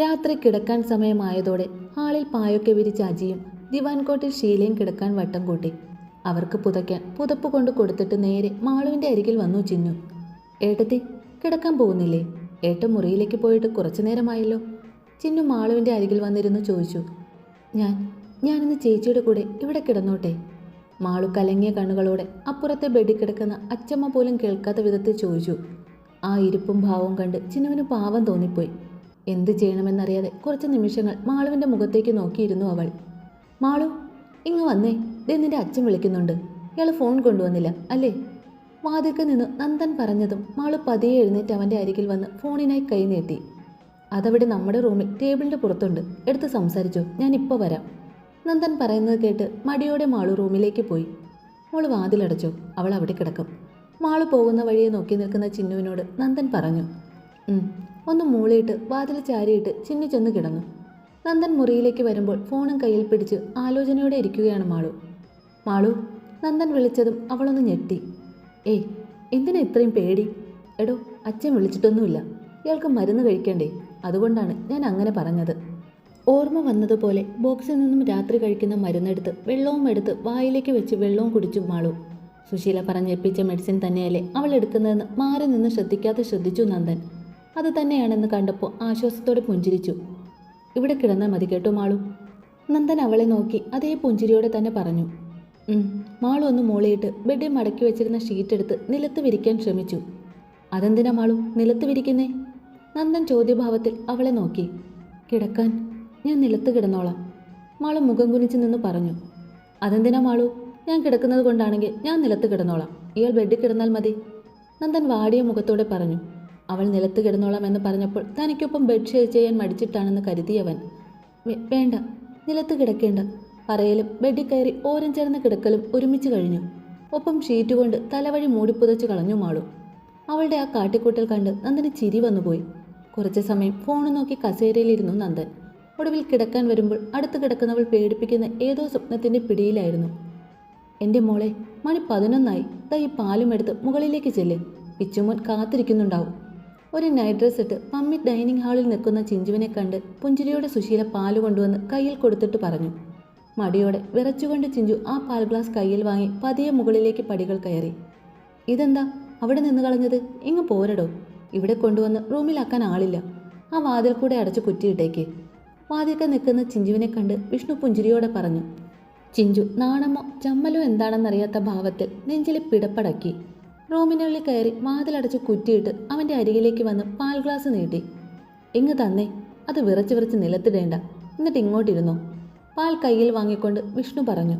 രാത്രി കിടക്കാൻ സമയമായതോടെ ഹാളിൽ പായൊക്കെ വിരിച്ച അജിയും ദിവാൻ കോട്ടിൽ ഷീലയും കിടക്കാൻ വട്ടം കൂട്ടി. അവർക്ക് പുതയ്ക്കാൻ പുതപ്പ് കൊണ്ട് കൊടുത്തിട്ട് നേരെ മാളുവിന്റെ അരികിൽ വന്നു ചിന്നു. ഏട്ടത്തി കിടക്കാൻ പോകുന്നില്ലേ? ഏട്ടൻ മുറിയിലേക്ക് പോയിട്ട് കുറച്ചു നേരമായല്ലോ. ചിന്നു മാളുവിന്റെ അരികിൽ വന്നിരുന്നു ചോദിച്ചു. ഞാൻ ഞാനിന്ന് ചേച്ചിയുടെ കൂടെ ഇവിടെ കിടന്നോട്ടെ. മാളു കലങ്ങിയ കണ്ണുകളോടെ അപ്പുറത്തെ ബെഡിൽ കിടക്കുന്ന അച്ചമ്മ പോലും കേൾക്കാത്ത വിധത്തിൽ ചോദിച്ചു. ആ ഇരിപ്പും ഭാവവും കണ്ട് ചിന്നുവിന് പാവം തോന്നിപ്പോയി. എന്ത് ചെയ്യണമെന്നറിയാതെ കുറച്ച് നിമിഷങ്ങൾ മാളുവിന്റെ മുഖത്തേക്ക് നോക്കിയിരുന്നു അവൾ. മാളു ഇങ്ങ് വന്നേ. ദേ നിന്റെ അച്ഛൻ വിളിക്കുന്നുണ്ട്. ഇയാൾ ഫോൺ കൊണ്ടുവന്നില്ല അല്ലേ? വാതിൽക്ക് നിന്ന് നന്ദൻ പറഞ്ഞതും മാളു പതിയെ എഴുന്നേറ്റ് അവന്റെ അരികിൽ വന്ന് ഫോണിനായി കൈ നീട്ടി. അതവിടെ നമ്മുടെ റൂമിൽ ടേബിളിന്റെ പുറത്തുണ്ട്. എടുത്ത് സംസാരിച്ചു. ഞാൻ ഇപ്പോൾ വരാം. നന്ദൻ പറയുന്നത് കേട്ട് മടിയോടെ മാളു റൂമിലേക്ക് പോയി. മോൾ വാതിലടച്ചു. അവൾ അവിടെ കിടക്കും. മാളു പോകുന്ന വഴിയെ നോക്കി നിൽക്കുന്ന ചിന്നുവിനോട് നന്ദൻ പറഞ്ഞു. ഒന്ന് മൂളിയിട്ട് വാതിൽ ചാരിയിട്ട് ചിന്നിച്ചെന്ന് ചെന്ന് കിടന്നു. നന്ദൻ മുറിയിലേക്ക് വരുമ്പോൾ ഫോണും കയ്യിൽ പിടിച്ച് ആലോചനയോടെ ഇരിക്കുകയാണ് മാളു. മാളു നന്ദൻ വിളിച്ചതും അവളൊന്ന് ഞെട്ടി. ഏയ് എന്തിനാ ഇത്രയും പേടി? എടോ അച്ഛൻ വിളിച്ചിട്ടൊന്നുമില്ല. ഇയാൾക്ക് മരുന്ന് കഴിക്കണ്ടേ? അതുകൊണ്ടാണ് ഞാൻ അങ്ങനെ പറഞ്ഞത്. ഓർമ്മ വന്നതുപോലെ ബോക്സിൽ നിന്നും രാത്രി കഴിക്കുന്ന മരുന്നെടുത്ത് വെള്ളവും എടുത്ത് വായിലേക്ക് വെച്ച് വെള്ളവും കുടിച്ചു മാളു. സുശീല പറഞ്ഞേൽപ്പിച്ച മെഡിസിൻ തന്നെയല്ലേ അവൾ എടുക്കുന്നതെന്ന് മാറി നിന്ന് ശ്രദ്ധിക്കാതെ ശ്രദ്ധിച്ചു നന്ദൻ. അത് തന്നെയാണെന്ന് കണ്ടപ്പോൾ ആശ്വാസത്തോടെ പുഞ്ചിരിച്ചു. ഇവിടെ കിടന്നാൽ മതി കേട്ടോ മാളു. നന്ദൻ അവളെ നോക്കി അതേ പുഞ്ചിരിയോടെ തന്നെ പറഞ്ഞു. മാളു ഒന്ന് മൂളിയിട്ട് ബെഡിൽ മടക്കി വെച്ചിരുന്ന ഷീറ്റ് എടുത്ത് നിലത്ത് വിരിക്കാൻ ശ്രമിച്ചു. അതെന്തിനാ മാളു? നിലത്ത് വിരിക്കുന്നേ? നന്ദൻ ചോദ്യഭാവത്തിൽ അവളെ നോക്കി. കിടക്കാൻ? ഞാൻ നിലത്ത് കിടന്നോളാം. മാളു മുഖം കുനിച്ച് നിന്ന് പറഞ്ഞു. അതെന്തിനാ മാളു? ഞാൻ കിടക്കുന്നത് കൊണ്ടാണെങ്കിൽ ഞാൻ നിലത്ത് കിടന്നോളാം. ഇയാൾ ബെഡിൽ കിടന്നാൽ മതി. നന്ദൻ വാടിയ മുഖത്തോടെ പറഞ്ഞു. അവൾ നിലത്ത് കിടന്നോളാം എന്ന് പറഞ്ഞപ്പോൾ തനിക്കൊപ്പം ബെഡ് ഷെയർ ചെയ്യാൻ മടിച്ചിട്ടാണെന്ന് കരുതിയവൻ. വേണ്ട നിലത്ത് കിടക്കേണ്ട പറയലും ബെഡിൽ കയറി ഓരം ചേർന്ന് കിടക്കലും ഒരുമിച്ച് കഴിഞ്ഞു. ഒപ്പം ഷീറ്റ് കൊണ്ട് തലവഴി മൂടിപ്പുതച്ച് കളഞ്ഞു മാളു. അവളുടെ ആ കാട്ടിക്കൂട്ടൽ കണ്ട് നന്ദന് ചിരി വന്നുപോയി. കുറച്ച് സമയം ഫോൺ നോക്കി കസേരയിലിരുന്നു നന്ദൻ. ഒടുവിൽ കിടക്കാൻ വരുമ്പോൾ അടുത്ത് കിടക്കുന്നവൾ പേടിപ്പിക്കുന്ന ഏതോ സ്വപ്നത്തിന്റെ പിടിയിലായിരുന്നു. എന്റെ മോളെ മണി പതിനൊന്നായി. ദാ ഈ പാലും എടുത്ത് മുകളിലേക്ക് ചെല്ല്. പിച്ചുമോൻ കാത്തിരിക്കുന്നുണ്ടാവും. ഒരു നൈറ്റ് ഡ്രസ് ഇട്ട് പമ്മി ഡൈനിങ് ഹാളിൽ നിൽക്കുന്ന ചിഞ്ചുവിനെ കണ്ട് പുഞ്ചിരിയോടെ സുശീല പാൽ കൊണ്ടുവന്ന് കയ്യിൽ കൊടുത്തിട്ട് പറഞ്ഞു. മടിയോടെ വിറച്ചുകൊണ്ട് ചിഞ്ചു ആ പാൽ ഗ്ലാസ് കയ്യിൽ വാങ്ങി പതിയെ മുകളിലേക്ക് പടികൾ കയറി. ഇതെന്താ? അവിടെ നിന്ന് കളഞ്ഞത്? ഇങ്ങ് പോരടോ. ഇവിടെ കൊണ്ടുവന്ന് റൂമിലാക്കാൻ ആളില്ല. ആ വാതിൽ കൂടെ അടച്ചു കുറ്റിയിട്ടേക്ക്. വാതിൽക്ക് നിൽക്കുന്ന ചിഞ്ചുവിനെ കണ്ട് വിഷ്ണു പുഞ്ചിരിയോടെ പറഞ്ഞു. ചിഞ്ചു നാണമോ? ചമ്മലോ? എന്താണെന്നറിയാത്ത ഭാവത്തിൽ നെഞ്ചിലെ പിടപ്പടക്കി. റൂമിനുള്ളിൽ കയറി വാതിലടച്ച് കുറ്റിയിട്ട് അവന്റെ അരികിലേക്ക് വന്ന് പാൽ ഗ്ലാസ് നീട്ടി. ഇങ്ങ് തന്നേ അത് വിറച്ച് വിറച്ച് നിലത്തിടേണ്ട. എന്നിട്ട് ഇങ്ങോട്ടിരുന്നോ? പാൽ കയ്യിൽ വാങ്ങിക്കൊണ്ട് വിഷ്ണു പറഞ്ഞു.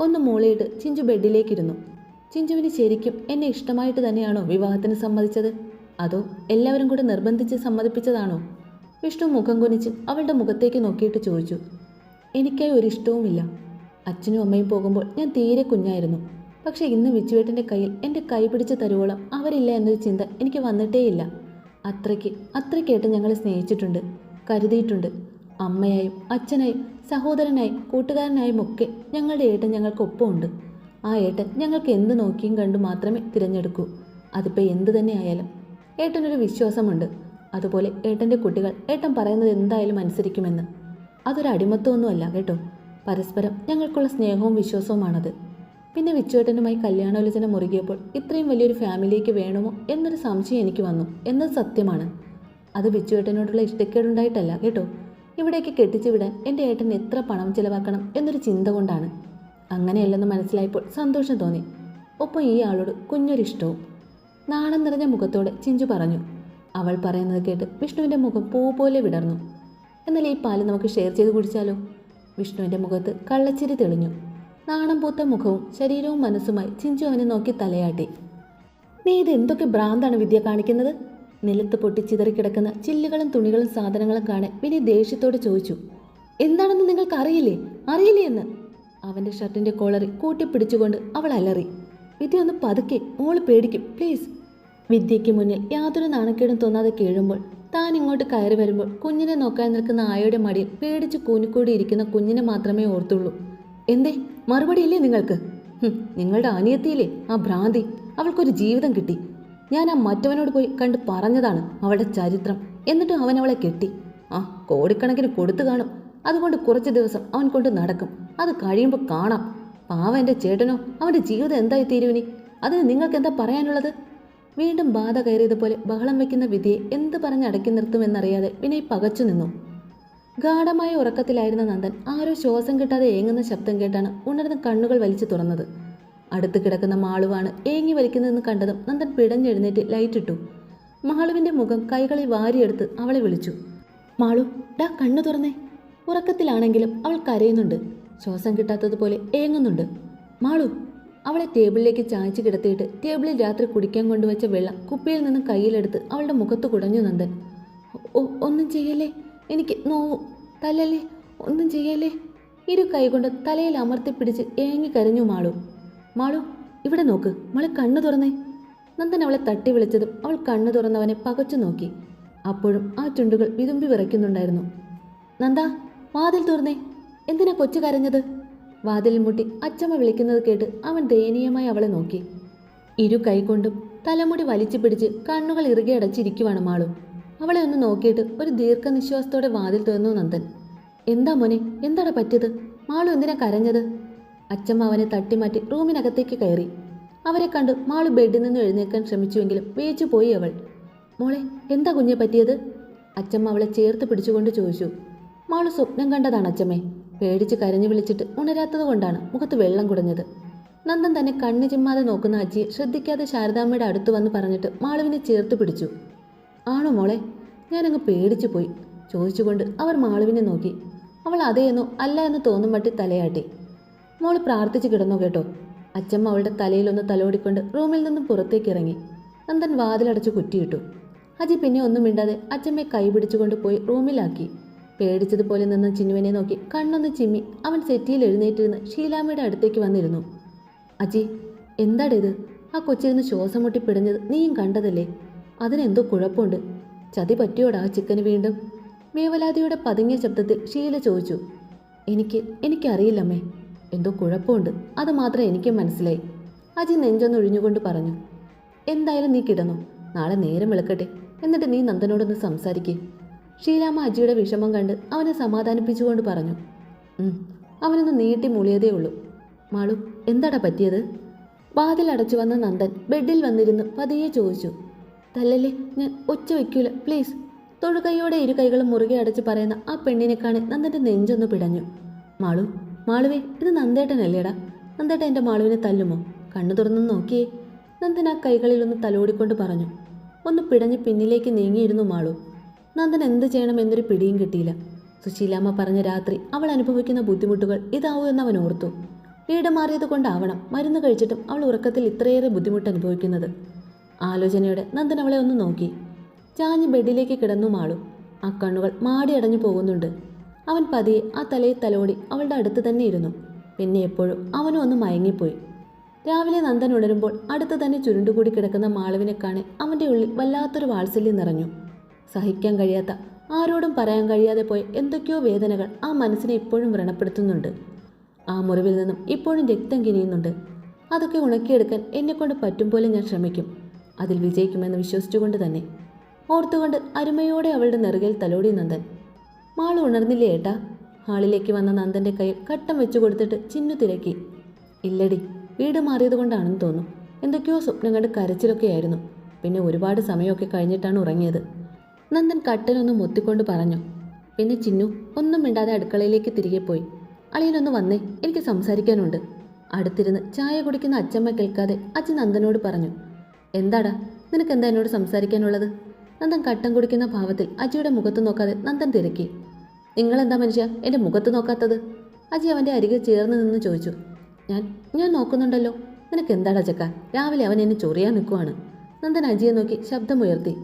ഒന്ന് മൂളിയിട്ട് ചിഞ്ചു ബെഡിലേക്കിരുന്നു. ചിഞ്ചുവിന് ശരിക്കും എന്നെ ഇഷ്ടമായിട്ട് തന്നെയാണോ വിവാഹത്തിന് സമ്മതിച്ചത്? അതോ എല്ലാവരും കൂടെ നിർബന്ധിച്ച് സമ്മതിപ്പിച്ചതാണോ? വിഷ്ണു മുഖം കുനിച്ച് അവളുടെ മുഖത്തേക്ക് നോക്കിയിട്ട് ചോദിച്ചു. എനിക്കായി ഒരിഷ്ടവുമില്ല. അച്ഛനും അമ്മയും പോകുമ്പോൾ ഞാൻ തീരെ കുഞ്ഞായിരുന്നു. പക്ഷേ ഇന്ന് വിച്ചുവേട്ടന്റെ കയ്യിൽ എന്റെ കൈ പിടിച്ച് തരുവോളം അവരില്ല എന്നൊരു ചിന്ത എനിക്ക് വന്നിട്ടേയില്ല. അത്രയ്ക്ക് അത്രയ്ക്കേട്ട് ഞങ്ങളെ സ്നേഹിച്ചിട്ടുണ്ട് കരുതിയിട്ടുണ്ട്. അമ്മയായും അച്ഛനായും സഹോദരനായും കൂട്ടുകാരനായും ഒക്കെ ഞങ്ങളുടെ ഏട്ടൻ ഞങ്ങൾക്കൊപ്പമുണ്ട്. ആ ഏട്ടൻ ഞങ്ങൾക്ക് എന്ത് നോക്കിയും കണ്ടു മാത്രമേ തിരഞ്ഞെടുക്കൂ. അതിപ്പോൾ എന്ത് തന്നെ ആയാലും. ഏട്ടനൊരു വിശ്വാസമുണ്ട്. അതുപോലെ ഏട്ടന്റെ കുട്ടികൾ ഏട്ടൻ പറയുന്നത് എന്തായാലും അനുസരിക്കുമെന്ന്. അതൊരു അടിമത്വമൊന്നുമല്ല കേട്ടോ. പരസ്പരം ഞങ്ങൾക്കുള്ള സ്നേഹവും വിശ്വാസവുമാണത്. പിന്നെ വിച്ചുവേട്ടനുമായി കല്യാണാലോചന മുറുകിയപ്പോൾ ഇത്രയും വലിയൊരു ഫാമിലിക്ക് വേണമോ എന്നൊരു സംശയം എനിക്ക് വന്നു. എന്നത് സത്യമാണ്. അത് വിച്ചുവേട്ടനോടുള്ള ഇഷ്ടക്കേടുണ്ടായിട്ടല്ല കേട്ടോ? ഇവിടേക്ക് കെട്ടിച്ചു വിടാൻ എന്റെ ഏട്ടൻ എത്ര പണം ചിലവാക്കണം എന്നൊരു ചിന്ത കൊണ്ടാണ്. അങ്ങനെയല്ലെന്ന് മനസ്സിലായപ്പോൾ സന്തോഷം തോന്നി. ഒപ്പം ഈ ആളോട് കുഞ്ഞൊരിഷ്ടവും. നാണം നിറഞ്ഞ മുഖത്തോടെ ചിഞ്ചു പറഞ്ഞു. അവൾ പറയുന്നത് കേട്ട് വിഷ്ണുവിന്റെ മുഖം പൂ പോലെ വിടർന്നു. എന്നാൽ ഈ പാൽ നമുക്ക് ഷെയർ ചെയ്ത് കുടിച്ചാലോ? വിഷ്ണുവിന്റെ മുഖത്ത് കള്ളച്ചിരി തെളിഞ്ഞു. നാണം പൂത്ത മുഖവും ശരീരവും മനസ്സുമായി ചിഞ്ചു അവനെ നോക്കി തലയാട്ടി. നീ ഇത് എന്തൊക്കെ ഭ്രാന്താണ് വിദ്യ കാണിക്കുന്നത്? നിലത്ത് പൊട്ടി ചിതറിക്കിടക്കുന്ന ചില്ലുകളും തുണികളും സാധനങ്ങളും കാണാൻ വിനി ദേഷ്യത്തോട് ചോദിച്ചു. എന്താണെന്ന് നിങ്ങൾക്ക് അറിയില്ലേ? അറിയില്ലേ എന്ന്? അവന്റെ ഷർട്ടിന്റെ കോളറി കൂട്ടിപ്പിടിച്ചുകൊണ്ട് അവൾ അലറി. വിദ്യ ഒന്ന് പതുക്കെ മോൾ പേടിക്കും പ്ലീസ്. വിദ്യയ്ക്ക് മുന്നിൽ യാതൊരു നാണക്കേടും തോന്നാതെ കീഴുമ്പോൾ താൻ ഇങ്ങോട്ട് കയറി വരുമ്പോൾ കുഞ്ഞിനെ നോക്കാൻ നിൽക്കുന്ന ആയയുടെ മടിയിൽ പേടിച്ച് കൂനിക്കൂടി ഇരിക്കുന്ന കുഞ്ഞിനെ മാത്രമേ ഓർത്തുള്ളൂ. എന്തേ? മറുപടിയില്ലേ നിങ്ങൾക്ക്? നിങ്ങളുടെ അനിയത്തിയില്ലേ ആ ഭ്രാന്തി. അവൾക്കൊരു ജീവിതം കിട്ടി. ഞാൻ ആ മറ്റവനോട് പോയി കണ്ട് പറഞ്ഞതാണ് അവളുടെ ചരിത്രം. എന്നിട്ട് അവൻ അവളെ കെട്ടി. ആ കോടിക്കണക്കിന് കൊടുത്തു കാണും. അതുകൊണ്ട് കുറച്ച് ദിവസം അവൻ കൊണ്ട് നടക്കും. അത് കഴിയുമ്പോൾ കാണാം. പാവ എന്റെ ചേട്ടനോ അവന്റെ ജീവിതം എന്തായി തീരുവിനി അതിന് നിങ്ങൾക്ക് എന്താ പറയാനുള്ളത്? വീണ്ടും ബാധ കയറിയതുപോലെ ബഹളം വെക്കുന്ന വിധിയെ എന്ത് പറഞ്ഞ് അടക്കി നിർത്തുമെന്നറിയാതെ വിനയ് പകച്ചു നിന്നു. ഗാഠമായ ഉറക്കത്തിലായിരുന്ന നന്ദൻ ആരോ ശ്വാസം കിട്ടാതെ ഏങ്ങുന്ന ശബ്ദം കേട്ടാണ് ഉണർന്ന് കണ്ണുകൾ വലിച്ചു തുറന്നത്. അടുത്ത് കിടക്കുന്ന മാളുവാണ് ഏങ്ങി വലിക്കുന്നതെന്ന് കണ്ടതും നന്ദൻ പിടഞ്ഞെഴുന്നേറ്റ് ലൈറ്റിട്ടു മാളുവിന്റെ മുഖം കൈകളിൽ വാരിയെടുത്ത് അവളെ വിളിച്ചു. മാളു ഡാ കണ്ണു തുറന്നേ. ഉറക്കത്തിലാണെങ്കിലും അവൾ കരയുന്നുണ്ട്. ശ്വാസം കിട്ടാത്തതുപോലെ ഏങ്ങുന്നുണ്ട്. മാളു അവളെ ടേബിളിലേക്ക് ചായച്ച് കിടത്തിയിട്ട് ടേബിളിൽ രാത്രി കുടിക്കാൻ കൊണ്ടുവച്ച വെള്ളം കുപ്പിയിൽ നിന്ന് കയ്യിലെടുത്ത് അവളുടെ മുഖത്ത് കുടഞ്ഞു നന്ദൻ. ഒന്നും ചെയ്യല്ലേ? എനിക്ക് നോവു തല്ലല്ലേ ഒന്നും ചെയ്യല്ലേ? ഇരു കൈകൊണ്ട് തലയിൽ അമർത്തിപ്പിടിച്ച് ഏങ്ങിക്കരഞ്ഞു ഏങ്ങി കരഞ്ഞു മാളു. മാളു ഇവിടെ നോക്ക്. മോളെ കണ്ണു തുറന്നേ. നന്ദൻ അവളെ തട്ടി വിളിച്ചതും അവൾ കണ്ണു തുറന്നവനെ പകച്ചു നോക്കി. അപ്പോഴും ആ ചുണ്ടുകൾ വിതുമ്പി വിറയ്ക്കുന്നുണ്ടായിരുന്നു. നന്ദ വാതിൽ തുറന്നേ. എന്തിനാ കൊച്ചു കരഞ്ഞത്? വാതിൽ മുട്ടി അച്ചമ്മ വിളിക്കുന്നത് കേട്ട് അവൻ ദയനീയമായി അവളെ നോക്കി. ഇരു കൈകൊണ്ടും തലമുടി വലിച്ചു പിടിച്ച് കണ്ണുകൾ ഇറുകെ അടച്ചിരിക്കുവാണ് മാളു. അവളെ ഒന്ന് നോക്കിയിട്ട് ഒരു ദീർഘനിശ്വാസത്തോടെ വാതിൽ തുറന്നു നന്ദൻ. എന്താ മോനെ എന്താണ് പറ്റിയത്? മാളു എന്തിനാ കരഞ്ഞത്? അച്ഛമ്മ അവനെ തട്ടിമാറ്റി റൂമിനകത്തേക്ക് കയറി. അവരെ കണ്ട് മാളു ബെഡിൽ നിന്ന് എഴുന്നേൽക്കാൻ ശ്രമിച്ചുവെങ്കിലും വേച്ചു പോയി അവൾ. മോളെ എന്താ കുഞ്ഞെ പറ്റിയത്? അച്ചമ്മ അവളെ ചേർത്ത് പിടിച്ചുകൊണ്ട് ചോദിച്ചു. മാളു സ്വപ്നം കണ്ടതാണ് അച്ചമ്മേ പേടിച്ച് കരഞ്ഞു വിളിച്ചിട്ട് ഉണരാത്തത് കൊണ്ടാണ് മുഖത്ത് വെള്ളം കുടഞ്ഞത്. നന്ദൻ തന്നെ കണ്ണു ചിമ്മാതെ നോക്കുന്ന അജിയെ ശ്രദ്ധിക്കാതെ ശാരദാമ്മയുടെ അടുത്ത് വന്ന് പറഞ്ഞിട്ട് മാളുവിനെ ചേർത്ത് പിടിച്ചു. ആണോ മോളെ? ഞാനങ്ങ് പേടിച്ചു പോയി. ചോദിച്ചുകൊണ്ട് അവർ മാളുവിനെ നോക്കി. അവൾ അതേയെന്നോ അല്ല എന്ന് തോന്നും മട്ടി തലയാട്ടി. മോൾ പ്രാർത്ഥിച്ച് കിടന്നു കേട്ടോ. അച്ചമ്മ അവളുടെ തലയിലൊന്ന് തലോടിക്കൊണ്ട് റൂമിൽ നിന്നും പുറത്തേക്ക് ഇറങ്ങി നന്ദൻ വാതിലടച്ച് കുറ്റിയിട്ടു. അജി പിന്നെ ഒന്നും മിണ്ടാതെ അച്ചമ്മയെ കൈ പിടിച്ചുകൊണ്ട് പോയി റൂമിലാക്കി. പേടിച്ചതുപോലെ നിന്ന് ചിന്നുവിനെ നോക്കി കണ്ണൊന്ന് ചിമ്മി അവൻ സെറ്റിയിൽ എഴുന്നേറ്റിരുന്ന് ഷീലാമ്മയുടെ അടുത്തേക്ക് വന്നിരുന്നു. അജി എന്താടേത്? ആ കൊച്ചിരുന്ന് ശ്വാസം മുട്ടി പിടഞ്ഞത് നീയും കണ്ടതല്ലേ? അതിനെന്തോ കുഴപ്പമുണ്ട്. ചതി പറ്റിയോടാ ചിക്കന് വീണ്ടും? മേവലാതിയുടെ പതുങ്ങിയ ശബ്ദത്തിൽ ഷീല ചോദിച്ചു. എനിക്ക് എനിക്കറിയില്ലമ്മേ. എന്തോ കുഴപ്പമുണ്ട്. അത് മാത്രം എനിക്കും മനസ്സിലായി. അജി നെഞ്ചൊന്നൊഴിഞ്ഞുകൊണ്ട് പറഞ്ഞു. എന്തായാലും നീ കിടന്നു. നാളെ നേരം വെളുക്കട്ടെ. എന്നിട്ട് നീ നന്ദനോടൊന്ന് സംസാരിക്കേ. ഷീലാമ്മ അജിയുടെ വിഷമം കണ്ട് അവനെ സമാധാനിപ്പിച്ചുകൊണ്ട് പറഞ്ഞു. "ഉം, അവനൊന്ന് നീട്ടി മുളിയതേ ഉള്ളൂ. മാളു എന്താടാ പറ്റിയത്? വാതിൽ അടച്ചു വന്ന നന്ദൻ ബെഡിൽ വന്നിരുന്ന് പതിയെ ചോദിച്ചു. തല്ലല്ലേ ഞാൻ ഒച്ച വയ്ക്കൂല. പ്ലീസ് തൊഴുകൈയോടെ ഇരു കൈകളും മുറുകെ അടച്ച് പറയുന്ന ആ പെണ്ണിനെ കാണി നന്ദന്റെ നെഞ്ചൊന്ന് പിടഞ്ഞു. മാളു മാളുവേ ഇത് നന്ദേട്ടനല്ലേടാ? നന്ദേട്ടൻ എന്റെ മാളുവിനെ തല്ലുമോ? കണ്ണു തുറന്നു നോക്കിയേ. നന്ദൻ ആ കൈകളിലൊന്ന് തലോടിക്കൊണ്ട് പറഞ്ഞു. ഒന്ന് പിടഞ്ഞ് പിന്നിലേക്ക് നീങ്ങിയിരുന്നു മാളു. നന്ദൻ എന്ത് ചെയ്യണമെന്നൊരു പിടിയും കിട്ടിയില്ല. സുശീലാമ്മ പറഞ്ഞ രാത്രി അവൾ അനുഭവിക്കുന്ന ബുദ്ധിമുട്ടുകൾ ഇതാവൂ എന്ന് അവൻ ഓർത്തു. വീട് മാറിയത് കൊണ്ടാവണം മരുന്ന് കഴിച്ചിട്ടും അവൾ ഉറക്കത്തിൽ ഇത്രയേറെ ബുദ്ധിമുട്ട് അനുഭവിക്കുന്നത്. ആലോചനയോടെ നന്ദൻ അവളെ ഒന്ന് നോക്കി. ചാഞ്ഞ് ബെഡിലേക്ക് കിടന്നു മാളു. ആ കണ്ണുകൾ മാടി അടഞ്ഞു പോകുന്നുണ്ട്. അവൻ പതിയെ ആ തലയിൽ തലോടി അവളുടെ അടുത്ത് തന്നെ ഇരുന്നു. പിന്നെ എപ്പോഴും അവനും ഒന്ന് മയങ്ങിപ്പോയി. രാവിലെ നന്ദൻ ഉണരുമ്പോൾ അടുത്ത് തന്നെ ചുരുണ്ടുകൂടി കിടക്കുന്ന മാളുവിനെ കാണെ അവന്റെ ഉള്ളിൽ വല്ലാത്തൊരു വാത്സല്യം നിറഞ്ഞു. സഹിക്കാൻ കഴിയാത്ത ആരോടും പറയാൻ കഴിയാതെ പോയ എന്തൊക്കെയോ വേദനകൾ ആ മനസ്സിനെ ഇപ്പോഴും വ്രണപ്പെടുത്തുന്നുണ്ട്. ആ മുറിവിൽ നിന്നും ഇപ്പോഴും രക്തം കിനിയുന്നുണ്ട്. അതൊക്കെ ഉണക്കിയെടുക്കാൻ എന്നെക്കൊണ്ട് പറ്റും പോലെ ഞാൻ ശ്രമിക്കും. അതിൽ വിജയിക്കുമെന്ന് വിശ്വസിച്ചുകൊണ്ട് തന്നെ ഓർത്തുകൊണ്ട് അരുമയോടെ അവളുടെ നെറുകയിൽ തലോടി നന്ദൻ. മാൾ ഉണർന്നില്ലേ ഏട്ടാ? ഹാളിലേക്ക് വന്ന നന്ദന്റെ കൈ കട്ടം വെച്ചു കൊടുത്തിട്ട് ചിന്നു തിരക്കി. ഇല്ലടി വീട് മാറിയത് കൊണ്ടാണെന്ന് തോന്നും. എന്തൊക്കെയോ സ്വപ്നം കണ്ട് കരച്ചിലൊക്കെയായിരുന്നു. പിന്നെ ഒരുപാട് സമയമൊക്കെ കഴിഞ്ഞിട്ടാണ് ഉറങ്ങിയത്. നന്ദൻ കട്ടനൊന്ന് മുത്തിക്കൊണ്ട് പറഞ്ഞു. പിന്നെ ചിന്നു ഒന്നും മിണ്ടാതെ അടുക്കളയിലേക്ക് തിരികെ പോയി. അളിയനൊന്ന് വന്നേ എനിക്ക് സംസാരിക്കാനുണ്ട്. അടുത്തിരുന്ന് ചായ കുടിക്കുന്ന അച്ചമ്മ കേൾക്കാതെ അച്ഛൻ നന്ദനോട് പറഞ്ഞു. എന്താടാ? നിനക്ക് എന്താ എന്നോട് സംസാരിക്കാനുള്ളത്? നന്ദൻ കട്ടം കുടിക്കുന്ന ഭാവത്തിൽ അജിയുടെ മുഖത്ത് നോക്കാതെ നന്ദൻ തിരക്കി. നിങ്ങളെന്താ മനുഷ്യ എന്റെ മുഖത്ത് നോക്കാത്തത്? അജി അവന്റെ അരികിൽ ചേർന്ന് നിന്ന് ചോദിച്ചു. ഞാൻ ഞാൻ നോക്കുന്നുണ്ടല്ലോ. നിനക്ക് എന്താടാ ചക്ക? രാവിലെ അവൻ എന്നെ ചൊറിയാൻ നിൽക്കുവാണ് നന്ദൻ അജിയെ നോക്കി ശബ്ദമുയർത്തി.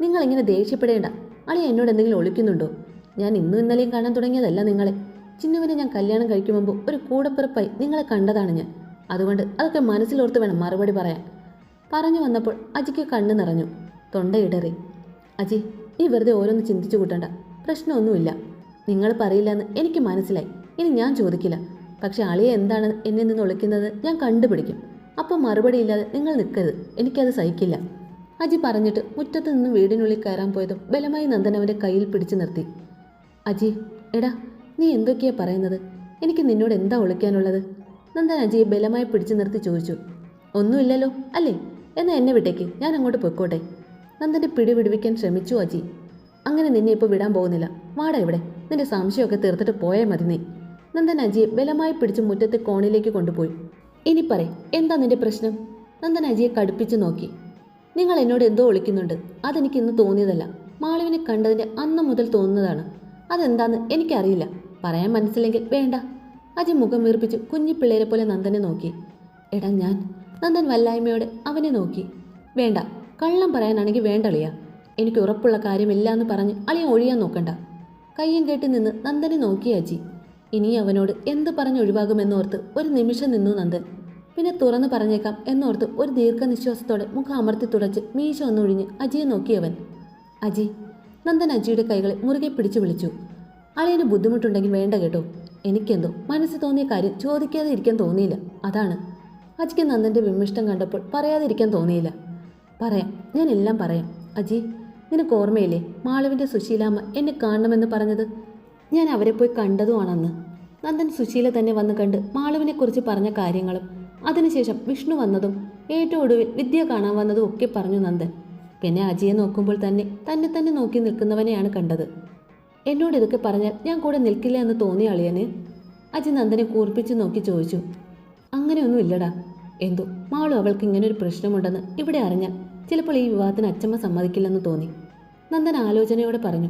നിങ്ങളിങ്ങനെ ദേഷ്യപ്പെടേണ്ട. അളി എന്നോട് എന്തെങ്കിലും ഒളിക്കുന്നുണ്ടോ? ഞാൻ ഇന്നും ഇന്നലെയും കാണാൻ തുടങ്ങിയതല്ല നിങ്ങളെ. ചിന്നുവിനെ ഞാൻ കല്യാണം കഴിക്കും മുമ്പ് ഒരു കൂടപ്പിറപ്പായി നിങ്ങളെ കണ്ടതാണ് ഞാൻ. അതുകൊണ്ട് അതൊക്കെ മനസ്സിലോർത്ത് വേണം മറുപടി പറയാൻ. പറഞ്ഞു വന്നപ്പോൾ അജിക്ക് കണ്ണു നിറഞ്ഞു. തൊണ്ടയിടറി അജി നീ വെറുതെ ഓരോന്ന് ചിന്തിച്ചു കൂട്ടണ്ട. പ്രശ്നമൊന്നുമില്ല. നിങ്ങൾ പറയില്ലെന്ന് എനിക്ക് മനസ്സിലായി. ഇനി ഞാൻ ചോദിക്കില്ല. പക്ഷെ അളിയെ എന്താണ് എന്നെ നിന്ന് ഒളിക്കുന്നത് ഞാൻ കണ്ടുപിടിക്കും. അപ്പം മറുപടിയില്ലാതെ നിങ്ങൾ നിൽക്കരുത്. എനിക്കത് സഹിക്കില്ല. അജി പറഞ്ഞിട്ട് മുറ്റത്ത് നിന്ന് വീടിനുള്ളിൽ കയറാൻ പോയതും ബലമായി നന്ദൻ അവന്റെ കയ്യിൽ പിടിച്ചു നിർത്തി. അജി എടാ നീ എന്തൊക്കെയാ പറയുന്നത്? എനിക്ക് നിന്നോട് എന്താ ഒളിക്കാനുള്ളത്? നന്ദൻ അജിയെ ബലമായി പിടിച്ചു നിർത്തി ചോദിച്ചു. ഒന്നുമില്ലല്ലോ അല്ലേ? എന്നാൽ എന്നെ വിട്ടേക്ക്? ഞാൻ അങ്ങോട്ട് പൊയ്ക്കോട്ടെ. നന്ദന്റെ പിടി വിടുവിക്കാൻ ശ്രമിച്ചു അജി. അങ്ങനെ നിന്നെ ഇപ്പോൾ വിടാൻ പോകുന്നില്ല. വാടാ ഇവിടെ. നിന്റെ സംശയമൊക്കെ തീർത്തിട്ട് പോയാൽ മതി നീ. നന്ദൻ അജിയെ ബലമായി പിടിച്ച് മുറ്റത്തെ കോണിലേക്ക് കൊണ്ടുപോയി. ഇനി പറ എന്താ നിന്റെ പ്രശ്നം? നന്ദൻ അജിയെ കടുപ്പിച്ച് നോക്കി. നിങ്ങൾ എന്നോട് എന്തോ ഒളിക്കുന്നുണ്ട് അതെനിക്ക് ഇന്ന് തോന്നിയതല്ല. മാളുവിനെ കണ്ടതിന്റെ അന്ന് മുതൽ തോന്നുന്നതാണ്. അതെന്താന്ന് എനിക്കറിയില്ല. പറയാൻ മനസ്സില്ലെങ്കിൽ വേണ്ട. അജി മുഖം വീർപ്പിച്ച് കുഞ്ഞിപ്പിള്ളേരെ പോലെ നന്ദനെ നോക്കി. എടാ ഞാൻ നന്ദൻ വല്ലായ്മയോടെ അവനെ നോക്കി. വേണ്ട കള്ളം പറയാനാണെങ്കിൽ വേണ്ടളിയ. എനിക്ക് ഉറപ്പുള്ള കാര്യമില്ല എന്ന് പറഞ്ഞ് അളിയ ഒഴിയാൻ നോക്കണ്ട. കയ്യും കെട്ടി നിന്ന് നന്ദനെ നോക്കിയ അജി. ഇനി അവനോട് എന്ത് പറഞ്ഞ് ഒഴിവാകുമെന്നോർത്ത് ഒരു നിമിഷം നിന്നു നന്ദൻ. പിന്നെ തുറന്നു പറഞ്ഞേക്കാം എന്നോർത്ത് ഒരു ദീർഘനിശ്വാസത്തോടെ മുഖം അമർത്തി തുടച്ച് മീശ ഒന്നൊഴിഞ്ഞ് അജിയെ നോക്കിയവൻ അജി നന്ദൻ അജിയുടെ കൈകളെ മുറുകെ പിടിച്ചു വിളിച്ചു. അളിയന് ബുദ്ധിമുട്ടുണ്ടെങ്കിൽ വേണ്ട കേട്ടോ. എനിക്കെന്തോ മനസ്സ് തോന്നിയ കാര്യം ചോദിക്കാതെ ഇരിക്കാൻ തോന്നിയില്ല. അതാണ്. അജിക്ക് നന്ദന്റെ വിമിഷ്ടം കണ്ടപ്പോൾ പറയാതിരിക്കാൻ തോന്നിയില്ല. പറയാം ഞാൻ എല്ലാം പറയാം. അജി നിനക്ക് ഓർമ്മയില്ലേ മാളവിന്റെ സുശീലാമ്മ എന്നെ കാണണമെന്ന് പറഞ്ഞത്? ഞാൻ അവരെ പോയി കണ്ടതുമാണെന്ന്. നന്ദൻ സുശീല തന്നെ വന്ന് കണ്ട് മാളവിനെക്കുറിച്ച് പറഞ്ഞ കാര്യങ്ങളും അതിനുശേഷം വിഷ്ണു വന്നതും ഏറ്റവും ഒടുവിൽ വിദ്യ കാണാൻ വന്നതും ഒക്കെ പറഞ്ഞു നന്ദൻ. പിന്നെ അജിയെ നോക്കുമ്പോൾ തന്നെ തന്നെ തന്നെ നോക്കി നിൽക്കുന്നവനെയാണ് കണ്ടത്. എന്നോട് ഇതൊക്കെ പറഞ്ഞാൽ ഞാൻ കൂടെ നിൽക്കില്ല എന്ന് തോന്നിയ അളിയന്? അജി നന്ദനെ കൂർപ്പിച്ച് നോക്കി ചോദിച്ചു. അങ്ങനെയൊന്നും ഇല്ലടാ എന്തോ? മാളു അവൾക്ക് ഇങ്ങനെ ഒരു പ്രശ്നമുണ്ടെന്ന് ഇവിടെ അറിഞ്ഞാൽ ചിലപ്പോൾ ഈ വിവാഹത്തിന് അച്ചമ്മ സമ്മതിക്കില്ലെന്ന് തോന്നി. നന്ദൻ ആലോചനയോടെ പറഞ്ഞു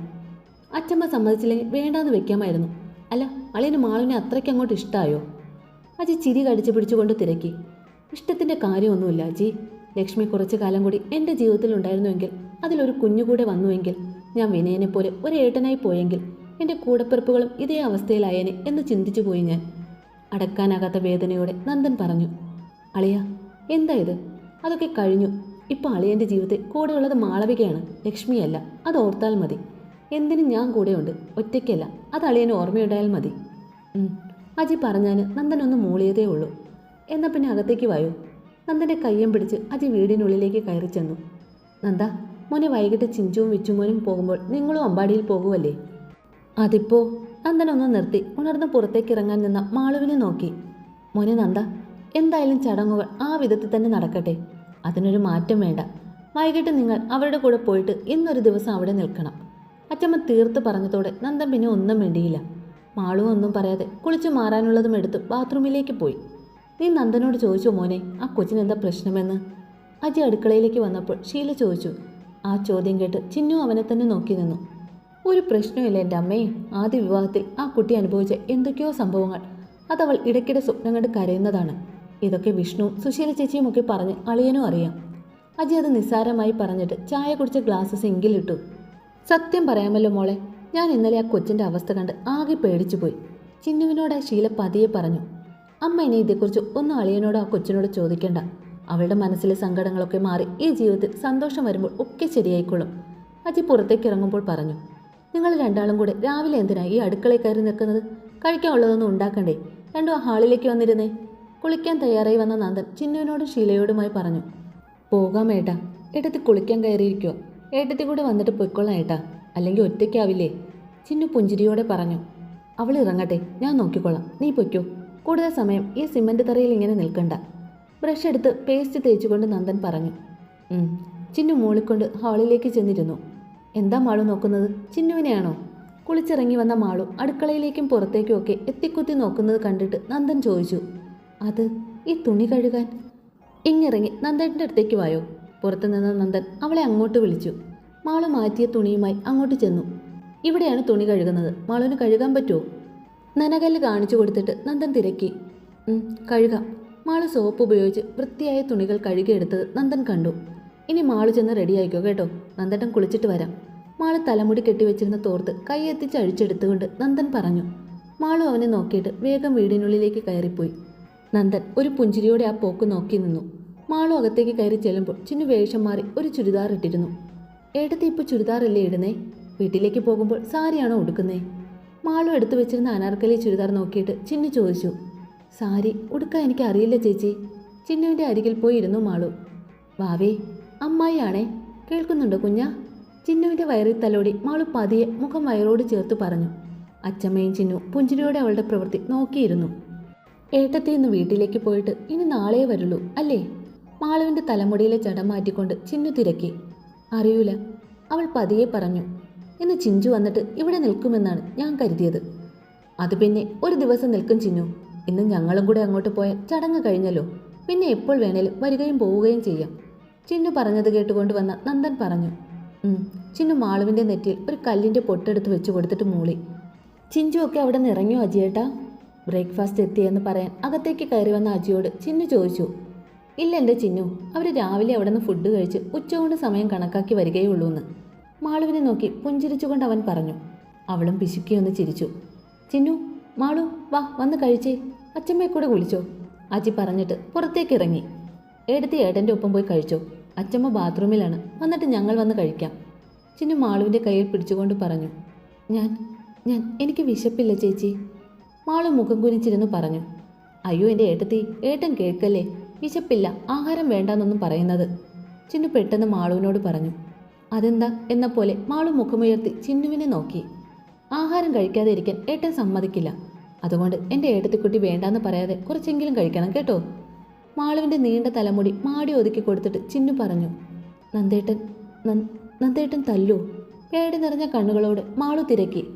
അച്ചമ്മ സമ്മതിച്ചില്ലെങ്കിൽ വേണ്ടാന്ന് വെക്കാമായിരുന്നു. അല്ല അളിയന് മാളുവിനെ അത്രയ്ക്ക് അങ്ങോട്ട് ഇഷ്ടമായോ അജി ചിരി കടിച്ചു പിടിച്ചുകൊണ്ട് തിരക്കി. ഇഷ്ടത്തിന്റെ കാര്യമൊന്നുമില്ല അജി. ലക്ഷ്മി കുറച്ചു കാലം കൂടി എന്റെ ജീവിതത്തിൽ ഉണ്ടായിരുന്നുവെങ്കിൽ അതിലൊരു കുഞ്ഞുകൂടെ വന്നുവെങ്കിൽ ഞാൻ വിനയനെ പോലെ ഒരു ഏട്ടനായി പോയെങ്കിൽ എന്റെ കൂടപ്പിറപ്പുകളും ഇതേ അവസ്ഥയിലായേനെ എന്ന് ചിന്തിച്ചു പോയി ഞാൻ. അടക്കാനാകാത്ത വേദനയോടെ നന്ദൻ പറഞ്ഞു അളിയ എന്താ ഇത്? അതൊക്കെ കഴിഞ്ഞു. ഇപ്പം അളിയന്റെ ജീവിതത്തിൽ കൂടെയുള്ളത് മാളവികയാണ് ലക്ഷ്മിയല്ല. അത് ഓർത്താൽ മതി. എന്തിനും ഞാൻ കൂടെയുണ്ട് ഒറ്റയ്ക്കല്ല. അത് അളിയന് ഓർമ്മയുണ്ടായാൽ മതി. അജി പറഞ്ഞാൽ നന്ദൻ ഒന്ന് മൂളിയതേ ഉള്ളൂ. എന്നാൽ പിന്നെ അകത്തേക്ക് വായോ? നന്ദന്റെ കയ്യം പിടിച്ച് അജി വീടിനുള്ളിലേക്ക് കയറി ചെന്നു. നന്ദ മോനെ വൈകിട്ട് ചിഞ്ചുവും വിച്ചുമോനും പോകുമ്പോൾ നിങ്ങളും അമ്പാടിയിൽ പോകുമല്ലേ അതിപ്പോ നന്ദനൊന്ന് നിർത്തി ഉണർന്ന് പുറത്തേക്ക് ഇറങ്ങാൻ നിന്ന മാളുവിനെ നോക്കി. മോനെ നന്ദ എന്തായാലും ചടങ്ങുകൾ ആ വിധത്തിൽ തന്നെ നടക്കട്ടെ. അതിനൊരു മാറ്റം വേണ്ട. വൈകിട്ട് നിങ്ങൾ അവരുടെ കൂടെ പോയിട്ട് ഇന്നൊരു ദിവസം അവിടെ നിൽക്കണം. അച്ചമ്മ തീർത്ത് പറഞ്ഞതോടെ നന്ദൻ പിന്നെ ഒന്നും വേണ്ടിയില്ല മാളും ഒന്നും പറയാതെ കുളിച്ചു മാറാനുള്ളതും എടുത്ത് ബാത്റൂമിലേക്ക് പോയി. നീ നന്ദനോട് ചോദിച്ചോ മോനെ ആ കൊച്ചിന് എന്താ പ്രശ്നമെന്ന്? അജി അടുക്കളയിലേക്ക് വന്നപ്പോൾ ഷീല ചോദിച്ചു. ആ ചോദ്യം കേട്ട് ചിന്നു അവനെ തന്നെ നോക്കി നിന്നു. ഒരു പ്രശ്നമില്ല എന്റെ അമ്മയെ ആദ്യ വിവാഹത്തിൽ ആ കുട്ടി അനുഭവിച്ച എന്തൊക്കെയോ സംഭവങ്ങൾ. അതവൾ ഇടയ്ക്കിടെ സ്വപ്നം കണ്ട് കരയുന്നതാണ്. ഇതൊക്കെ വിഷ്ണു സുശീല ചേച്ചിയും ഒക്കെ പറഞ്ഞ് അളിയനും അറിയാം. അജി അത് നിസ്സാരമായി പറഞ്ഞിട്ട് ചായ കുടിച്ച ഗ്ലാസ് സിങ്കിലിട്ടു. സത്യം പറയാമല്ലോ മോളെ ഞാൻ ഇന്നലെ ആ കൊച്ചിന്റെ അവസ്ഥ കണ്ട് ആകെ പേടിച്ചു പോയി ചിന്നുവിനോട് ശീല പതിയെ പറഞ്ഞു അമ്മ ഇനി ഇതേക്കുറിച്ച് ഒന്നും അളിയനോട് ആ കൊച്ചിനോട് ചോദിക്കണ്ട. അവളുടെ മനസ്സിലെ സങ്കടങ്ങളൊക്കെ മാറി ഈ ജീവിതത്തിൽ സന്തോഷം വരുമ്പോൾ ഒക്കെ ശരിയായിക്കൊള്ളും അജി പുറത്തേക്ക് ഇറങ്ങുമ്പോൾ പറഞ്ഞു നിങ്ങൾ രണ്ടാളും കൂടെ രാവിലെ എന്തിനാ ഈ അടുക്കളയിൽ കയറി നിൽക്കുന്നത്? കഴിക്കാനുള്ളതൊന്നും ഉണ്ടാക്കണ്ടേ? രണ്ടും ആ ഹാളിലേക്ക് വന്നിരുന്നേ. കുളിക്കാൻ തയ്യാറായി വന്ന നന്ദൻ ചിന്നുവിനോടും ശീലയോടുമായി പറഞ്ഞു പോകാം ഏട്ടാ. ഏട്ടത്തി കുളിക്കാൻ കയറിയിരിക്കുക ഏട്ടത്തി കൂടെ വന്നിട്ട് പൊയ്ക്കൊള്ളാം ഏട്ടാ. അല്ലെങ്കിൽ ഒറ്റയ്ക്കാവില്ലേ? ചിന്നു പുഞ്ചിരിയോടെ പറഞ്ഞു അവൾ ഇറങ്ങട്ടെ. ഞാൻ നോക്കിക്കൊള്ളാം നീ പൊയ്ക്കോ. കൂടുതൽ സമയം ഈ സിമന്റ് തറയിൽ ഇങ്ങനെ നിൽക്കണ്ട. ബ്രഷ് എടുത്ത് പേസ്റ്റ് തേച്ചുകൊണ്ട് നന്ദൻ പറഞ്ഞു ചിന്നു മൂളിക്കൊണ്ട് ഹാളിലേക്ക് ചെന്നിരുന്നു. എന്താ മാളു നോക്കുന്നത്? ചിന്നുവിനെയാണോ? കുളിച്ചിറങ്ങി വന്ന മാളു അടുക്കളയിലേക്കും പുറത്തേക്കും ഒക്കെ എത്തിക്കുത്തി നോക്കുന്നത് കണ്ടിട്ട് നന്ദൻ ചോദിച്ചു അത് ഈ തുണി കഴുകാൻ. ഇങ്ങിറങ്ങി നന്ദന്റെ അടുത്തേക്ക് വായോ. പുറത്തു നിന്ന് നന്ദൻ അവളെ അങ്ങോട്ട് വിളിച്ചു. മാളു മാറ്റിയ തുണിയുമായി അങ്ങോട്ട് ചെന്നു. ഇവിടെയാണ് തുണി കഴുകുന്നത്. മാളുവിന് കഴുകാൻ പറ്റുമോ നനകല്ല് കാണിച്ചു കൊടുത്തിട്ട് നന്ദൻ തിരക്കി. "ഉം, കഴുകാം. മാളു സോപ്പ് ഉപയോഗിച്ച് വൃത്തിയായ തുണികൾ കഴുകിയെടുത്തത് നന്ദൻ കണ്ടു. ഇനി മാളു ചെന്ന് റെഡിയായിക്കോ കേട്ടോ. നന്ദട്ടൻ കുളിച്ചിട്ട് വരാം. മാളു തലമുടി കെട്ടിവെച്ചിരുന്ന തോർത്ത് കൈയെത്തിച്ച് അഴിച്ചെടുത്തുകൊണ്ട് നന്ദൻ പറഞ്ഞു. മാളു അവനെ നോക്കിയിട്ട് വേഗം വീടിനുള്ളിലേക്ക് കയറിപ്പോയി. നന്ദൻ ഒരു പുഞ്ചിരിയോടെ ആ പോക്ക് നോക്കി നിന്നു. മാളു അകത്തേക്ക് കയറി ചെല്ലുമ്പോൾ ചിന്നു വേഷം മാറി ഒരു ചുരിദാർ ഇട്ടിരുന്നു. ഏട്ടത്തി ഇപ്പോൾ ചുരിദാറല്ലേ ഇടുന്നേ? വീട്ടിലേക്ക് പോകുമ്പോൾ സാരിയാണോ ഉടുക്കുന്നേ? മാളു എടുത്തു വെച്ചിരുന്ന അനാർക്കലി ചുരിദാർ നോക്കിയിട്ട് ചിന്നു ചോദിച്ചു. സാരി ഉടുക്കാൻ എനിക്ക് അറിയില്ല ചേച്ചി. ചിന്നുവിന്റെ അരികിൽ പോയി ഇരുന്നു മാളു. വാവേ അമ്മായിയാണേ. കേൾക്കുന്നുണ്ടോ കുഞ്ഞ? ചിന്നുവിന്റെ വയറിൽ തലോടി മാളു പതിയെ മുഖം വയറോട് ചേർത്ത് പറഞ്ഞു. അച്ചമ്മയും ചിന്നു പുഞ്ചിരിയോടെ അവളുടെ പ്രവൃത്തി നോക്കിയിരുന്നു. ഏട്ടത്തി ഇന്ന് വീട്ടിലേക്ക് പോയിട്ട് ഇനി നാളെ വരുള്ളൂ അല്ലേ? മാളുവിന്റെ തലമുടിയിലെ ചടം മാറ്റിക്കൊണ്ട് ചിന്നു തിരക്കി. അറിയൂല അവൾ പതിയെ പറഞ്ഞു ഇന്ന് ചിഞ്ചു വന്നിട്ട് ഇവിടെ നിൽക്കുമെന്നാണ് ഞാൻ കരുതിയത്. അത് പിന്നെ ഒരു ദിവസം നിൽക്കും ചിന്നു. ഇന്ന് ഞങ്ങളും കൂടെ അങ്ങോട്ട് പോയാൽ ചടങ്ങ് കഴിഞ്ഞല്ലോ. പിന്നെ എപ്പോൾ വേണേലും വരികയും പോവുകയും ചെയ്യാം. ചിന്നു പറഞ്ഞത് കേട്ടുകൊണ്ട് വന്ന നന്ദൻ പറഞ്ഞു ചിന്നു മാളുവിന്റെ നെറ്റിയിൽ ഒരു കല്ലിന്റെ പൊട്ടെടുത്ത് വെച്ച് കൊടുത്തിട്ട് മൂളി. ചിഞ്ചു ഒക്കെ അവിടെ നിന്ന് ഇറങ്ങിയോ അജിയേട്ടാ? ബ്രേക്ക്ഫാസ്റ്റ് എത്തിയെന്ന് പറയാൻ അകത്തേക്ക് കയറി വന്ന അജിയോട് ചിന്നു ചോദിച്ചു ഇല്ല എന്റെ ചിന്നു അവർ രാവിലെ അവിടെ നിന്ന് ഫുഡ് കഴിച്ച് ഉച്ചകൊണ്ട് സമയം കണക്കാക്കി വരികയുള്ളൂ എന്ന് മാളുവിനെ നോക്കി പുഞ്ചിരിച്ചുകൊണ്ട് അവൻ പറഞ്ഞു അവളും പിശുക്കിയൊന്ന് ചിരിച്ചു. ചിന്നു മാളു വാ വന്ന് കഴിച്ചേ. അച്ചമ്മയെ കൂടെ വിളിച്ചോ. അജി പറഞ്ഞിട്ട് പുറത്തേക്ക് ഇറങ്ങി. എടുത്ത് ഏട്ടന്റെ ഒപ്പം പോയി കഴിച്ചോ. അച്ചമ്മ ബാത്റൂമിലാണ് വന്നിട്ട് ഞങ്ങൾ വന്ന് കഴിക്കാം. ചിന്നു മാളുവിന്റെ കയ്യിൽ പിടിച്ചുകൊണ്ട് പറഞ്ഞു ഞാൻ ഞാൻ എനിക്ക് വിശപ്പില്ല ചേച്ചി. മാളു മുഖം കുനിച്ചിരുന്നു പറഞ്ഞു. അയ്യോ എന്റെ ഏട്ടത്തി ഏട്ടൻ കേൾക്കല്ലേ? വിശപ്പില്ല ആഹാരം വേണ്ടാന്നൊന്നും പറയുന്നത്. ചിന്നു പെട്ടെന്ന് മാളുവിനോട് പറഞ്ഞു. അതെന്താ? എന്ന പോലെ മാളു മുഖമുയർത്തി ചിന്നുവിനെ നോക്കി. ആഹാരം കഴിക്കാതെ ഇരിക്കാൻ ഏട്ടൻ സമ്മതിക്കില്ല. അതുകൊണ്ട് എന്റെ ഏട്ടത്തിക്കുട്ടി വേണ്ടാന്ന് പറയാതെ കുറച്ചെങ്കിലും കഴിക്കണം കേട്ടോ? മാളുവിന്റെ നീണ്ട തലമുടി മാടി ഒതുക്കി കൊടുത്തിട്ട് ചിന്നു പറഞ്ഞു. നന്ദേട്ടൻ നന്ദേട്ടൻ തല്ലു. പേടി നിറഞ്ഞ കണ്ണുകളോട് മാളു തിരക്കി.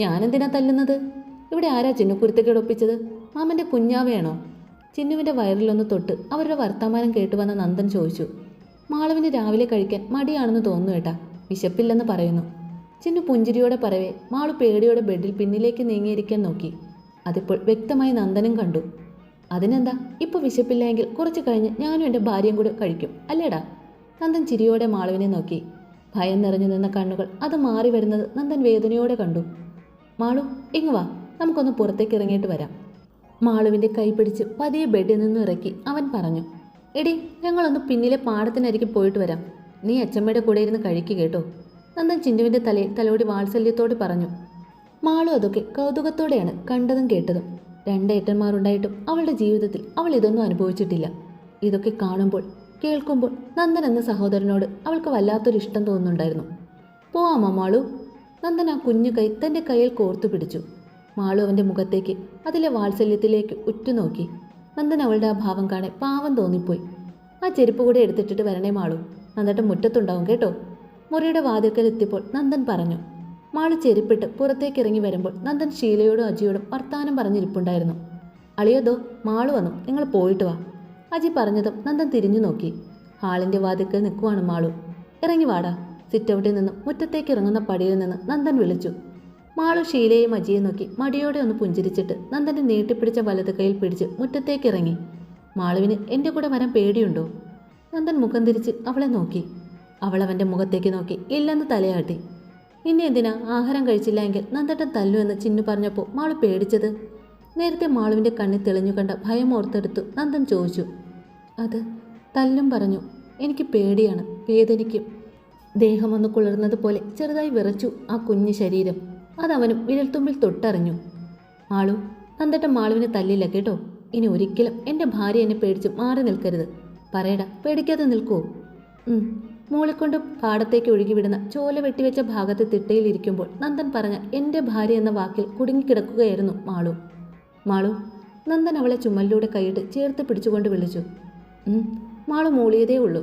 ഞാനെന്തിനാ തല്ലുന്നത്? ഇവിടെ ആരാ ചിന്നു കുരുത്തക്കേട് ഒപ്പിച്ചത്? മാമന്റെ കുഞ്ഞാവയാണോ ചിന്നുവിന്റെ വയറിലൊന്ന് തൊട്ട് അവരുടെ വർത്തമാനം കേട്ടു വന്ന നന്ദൻ ചോദിച്ചു. മാളവിന് രാവിലെ കഴിക്കാൻ മടിയാണെന്ന് തോന്നുന്നു ഏട്ടാ. വിശപ്പില്ലെന്ന് പറയുന്നു. ചിന്നു പുഞ്ചിരിയോടെ പറവേ മാളു പേടിയോടെ ബെഡിൽ പിന്നിലേക്ക് നീങ്ങിയിരിക്കാൻ നോക്കി. അതിപ്പോൾ വ്യക്തമായി നന്ദനും കണ്ടു. അതിനെന്താ? ഇപ്പോൾ വിശപ്പില്ലെങ്കിൽ കുറച്ച് കഴിഞ്ഞ് ഞാനും എന്റെ ഭാര്യയും കൂടെ കഴിക്കും അല്ലേടാ? നന്ദൻ ചിരിയോടെ മാളവിനെ നോക്കി. ഭയം നിറഞ്ഞു നിന്ന കണ്ണുകൾ അത് മാറി വരുന്നത് നന്ദൻ വേദനയോടെ കണ്ടു. മാളു ഇങ്ങ് വാ. നമുക്കൊന്ന് പുറത്തേക്ക് ഇറങ്ങിയിട്ട് വരാം. മാളുവിന്റെ കൈ പിടിച്ച് പതിയെ ബെഡിൽ നിന്ന് ഇറക്കി അവൻ പറഞ്ഞു എടി ഞങ്ങളൊന്ന് പിന്നിലെ പാടത്തിനരികെ പോയിട്ട് വരാം. നീ അച്ചമ്മയുടെ കൂടെ ഇരുന്ന് കഴിക്കുക കേട്ടോ. നന്ദൻ ചിന്നുവിന്റെ തലയിൽ തലോടി വാത്സല്യത്തോട് പറഞ്ഞു. മാളു അതൊക്കെ കൗതുകത്തോടെയാണ് കണ്ടതും കേട്ടതും. രണ്ട് ഏട്ടന്മാരുണ്ടായിട്ടും അവളുടെ ജീവിതത്തിൽ അവൾ ഇതൊന്നും അനുഭവിച്ചിട്ടില്ല. ഇതൊക്കെ കാണുമ്പോൾ കേൾക്കുമ്പോൾ നന്ദൻ എന്ന സഹോദരനോട് അവൾക്ക് വല്ലാത്തൊരു ഇഷ്ടം തോന്നുന്നുണ്ടായിരുന്നു. പോവാമോ മാളു? നന്ദൻ ആ കുഞ്ഞു കൈ തന്റെ കയ്യിൽ കോർത്തു പിടിച്ചു. മാളു അവന്റെ മുഖത്തേക്ക് അതിലെ വാത്സല്യത്തിലേക്ക് ഉറ്റുനോക്കി. നന്ദൻ അവളുടെ ആ ഭാവം കാണെ പാവം തോന്നിപ്പോയി. ആ ചെരുപ്പ് കൂടെ എടുത്തിട്ടിട്ട് വരണേ മാളു. നന്ദട്ടൻ മുറ്റത്തുണ്ടാവും കേട്ടോ. മുറിയുടെ വാതിൽക്കൽ എത്തിയപ്പോൾ നന്ദൻ പറഞ്ഞു. മാളു ചെരുപ്പിട്ട് പുറത്തേക്ക് ഇറങ്ങി വരുമ്പോൾ നന്ദൻ ഷീലയോടും അജിയോടും വർത്താനം പറഞ്ഞിരിപ്പുണ്ടായിരുന്നു. അളിയതോ മാളു വന്നു. നിങ്ങൾ പോയിട്ട് വാ. അജി പറഞ്ഞതും നന്ദൻ തിരിഞ്ഞു നോക്കി. ഹാളിന്റെ വാതിൽക്കൽ നിൽക്കുവാണ് മാളു. ഇറങ്ങി വാടാ. സിറ്റൗട്ടിൽ നിന്നും മുറ്റത്തേക്ക് ഇറങ്ങുന്ന പടിയിൽ നിന്ന് നന്ദൻ വിളിച്ചു. മാളു ഷീലയും അജിയെ നോക്കി മടിയോടെ ഒന്ന് പുഞ്ചിരിച്ചിട്ട് നന്ദനെ നീട്ടിപ്പിടിച്ച വലത് കൈയിൽ പിടിച്ച് മുറ്റത്തേക്ക് ഇറങ്ങി മാളുവിന് എന്റെ കൂടെ വരാൻ പേടിയുണ്ടോ? നന്ദൻ മുഖം തിരിച്ച് അവളെ നോക്കി. അവൾ മുഖത്തേക്ക് നോക്കി ഇല്ലെന്ന് തലയാട്ടി. ഇനി എന്തിനാ ആഹാരം കഴിച്ചില്ല എങ്കിൽ നന്ദട്ടൻ തല്ലു എന്ന് ചിന്നു പറഞ്ഞപ്പോൾ മാളു പേടിച്ചത്? നേരത്തെ മാളുവിന്റെ കണ്ണി തെളിഞ്ഞു കണ്ട ഭയം ഓർത്തെടുത്തു നന്ദൻ ചോദിച്ചു. അത് തല്ലും പറഞ്ഞു. എനിക്ക് പേടിയാണ്. വേദനിക്കും. ദേഹമൊന്ന് കുളിർന്നതുപോലെ ചെറുതായി വിറച്ചു ആ കുഞ്ഞു ശരീരം. അതവനും വിരൽത്തുമ്പിൽ തൊട്ടറിഞ്ഞു. മാളു നന്ദട്ടൻ മാളുവിനെ തല്ലില്ല കേട്ടോ. ഇനി ഒരിക്കലും എന്റെ ഭാര്യ എന്നെ പേടിച്ച് മാറി നിൽക്കരുത്. പറയടാ പേടിക്കാതെ നിൽക്കൂ. മൂളിക്കൊണ്ട് പാടത്തേക്ക് ഒഴുകിവിടുന്ന ചോല വെട്ടിവെച്ച ഭാഗത്ത് തിട്ടയിലിരിക്കുമ്പോൾ നന്ദൻ പറഞ്ഞ എന്റെ ഭാര്യ എന്ന വാക്കിൽ കുടുങ്ങിക്കിടക്കുകയായിരുന്നു മാളു. മാളു നന്ദൻ അവളെ ചുമലിലൂടെ കൈയിട്ട് ചേർത്ത് പിടിച്ചുകൊണ്ട് വിളിച്ചു. മാളു മൂളിയതേ ഉള്ളൂ.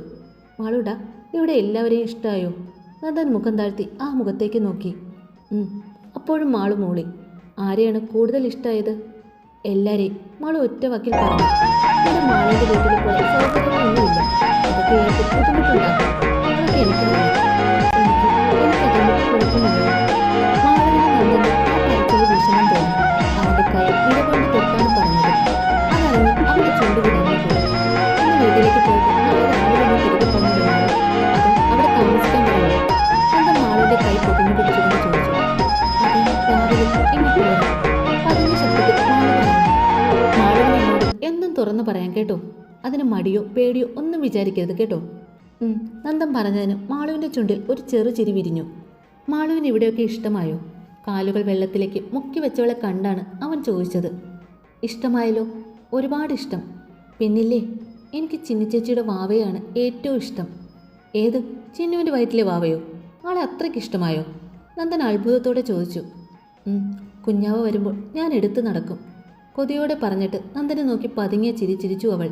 മാളുടാ ഇവിടെ എല്ലാവരെയും ഇഷ്ടമായോ നന്ദൻ മുഖം താഴ്ത്തി ആ മുഖത്തേക്ക് നോക്കി. അപ്പോഴും മാളു മൂളി ആരെയാണ് കൂടുതൽ ഇഷ്ടമായത് എല്ലാരെയും മാളു ഒറ്റ വാക്കിൽ പറഞ്ഞു. ഇവിടെ മാളുടെ വീട്ടിൽ പോലെ സൗകര്യങ്ങളൊന്നുമില്ല അതൊക്കെ എനിക്ക് ബുദ്ധിമുട്ടുണ്ടാക്കും. കൈ നിലകൊണ്ട് തൊട്ടാണ് പറഞ്ഞത്. അതറിഞ്ഞ് അവന്റെ ചുണ്ട് തുറന്നു പറയാൻ കേട്ടോ. അതിന് മടിയോ പേടിയോ ഒന്നും വിചാരിക്കരുത് കേട്ടോ. നന്ദം പറഞ്ഞതിന് മാളുവിന്റെ ചുണ്ടിൽ ഒരു ചെറു ചിരി വിരിഞ്ഞു. മാളുവിന് ഇവിടെയൊക്കെ ഇഷ്ടമായോ? കാലുകൾ വെള്ളത്തിലേക്ക് മുക്കി വെച്ചവളെ കണ്ടാണ് അവൻ ചോദിച്ചത്. ഇഷ്ടമായല്ലോ? ഒരുപാട് ഇഷ്ടം. പിന്നില്ലേ? എനിക്ക് ചിന്നിച്ചേച്ചിയുടെ വാവയാണ് ഏറ്റവും ഇഷ്ടം. ഏത്? ചിന്നുവിന്റെ വയറ്റിലെ വാവയോ? ആളെ അത്രയ്ക്ക് ഇഷ്ടമായോ? നന്ദൻ അത്ഭുതത്തോടെ ചോദിച്ചു. "ഉം, കുഞ്ഞാവ് വരുമ്പോൾ ഞാൻ എടുത്തു നടക്കും. കൊതിയോടെ പറഞ്ഞിട്ട് നന്ദനെ നോക്കി പതുങ്ങിയ ചിരി ചിരിച്ചു അവൾ.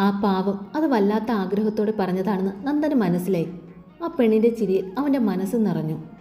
ആ പാവം അത് വല്ലാത്ത ആഗ്രഹത്തോടെ പറഞ്ഞതാണെന്ന് നന്ദന് മനസ്സിലായി. ആ പെണ്ണിന്റെ ചിരിയിൽ അവന്റെ മനസ്സ് നിറഞ്ഞു.